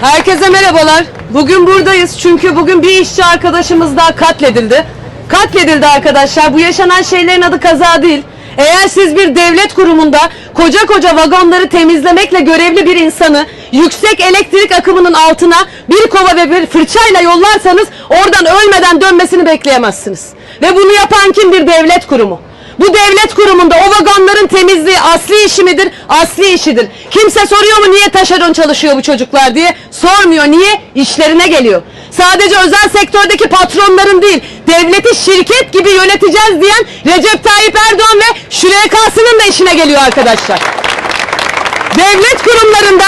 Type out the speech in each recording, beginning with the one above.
Herkese merhabalar. Bugün buradayız çünkü bugün bir işçi arkadaşımız daha katledildi. Katledildi arkadaşlar. Bu yaşanan şeylerin adı kaza değil. Eğer siz bir devlet kurumunda koca koca vagonları temizlemekle görevli bir insanı yüksek elektrik akımının altına bir kova ve bir fırçayla yollarsanız oradan ölmeden dönmesini bekleyemezsiniz. Ve bunu yapan kim? Bir devlet kurumu. Bu devlet kurumunda o vagonların temizliği asli işi midir? Asli işidir. Kimse soruyor mu niye taşeron çalışıyor bu çocuklar diye? Sormuyor. Niye? İşlerine geliyor. Sadece özel sektördeki patronların değil, devleti şirket gibi yöneteceğiz diyen Recep Tayyip Erdoğan ve Şürekası'nın da işine geliyor arkadaşlar. Devlet kurumlarında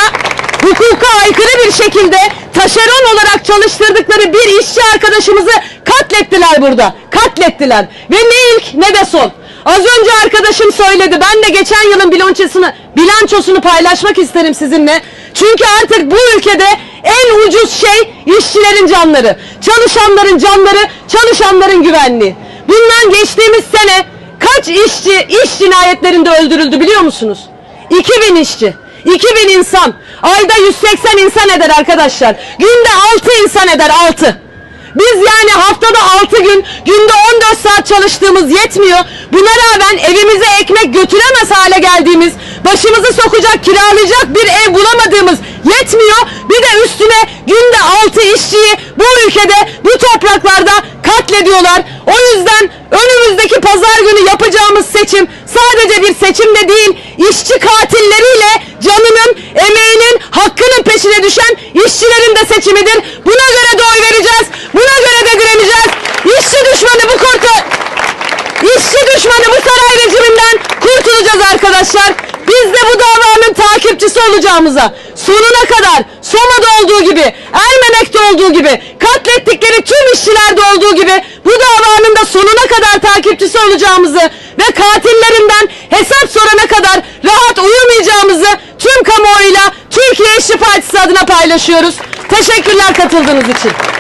hukuka aykırı bir şekilde taşeron olarak çalıştırdıkları bir işçi arkadaşımızı katlettiler burada. Katlettiler. Ve ne ilk ne de son. Az önce arkadaşım söyledi. Ben de geçen yılın bilançosunu, bilançosunu paylaşmak isterim sizinle. Çünkü artık bu ülkede en ucuz şey işçilerin canları. Çalışanların canları, çalışanların güvenliği. Bundan geçtiğimiz sene kaç işçi iş cinayetlerinde öldürüldü biliyor musunuz? 2000 işçi. 2000 insan. Ayda 180 insan eder arkadaşlar. Günde 6 insan eder 6. Biz yani haftada 6 gün, günde 14 saat çalıştığımız yetmiyor. Buna rağmen evimize ekmek götüremez hale geldiğimiz, başımızı sokacak, kiralayacak bir ev bulamadığımız yetmiyor. Bir de üstüne günde 6 işçiyi bu ülkede, bu topraklarda katlediyorlar. O yüzden önümüzdeki pazar günü yapacağımız seçim sadece bir seçim de değil, işçi katilleriyle arkadaşlar. Biz de bu davanın takipçisi olacağımıza sonuna kadar Soma'da olduğu gibi, Ermenek'te olduğu gibi, katlettikleri tüm işçilerde olduğu gibi bu davanın da sonuna kadar takipçisi olacağımızı ve katillerinden hesap sorana kadar rahat uyumayacağımızı tüm kamuoyuyla Türkiye İşçi Partisi adına paylaşıyoruz. Teşekkürler katıldığınız için.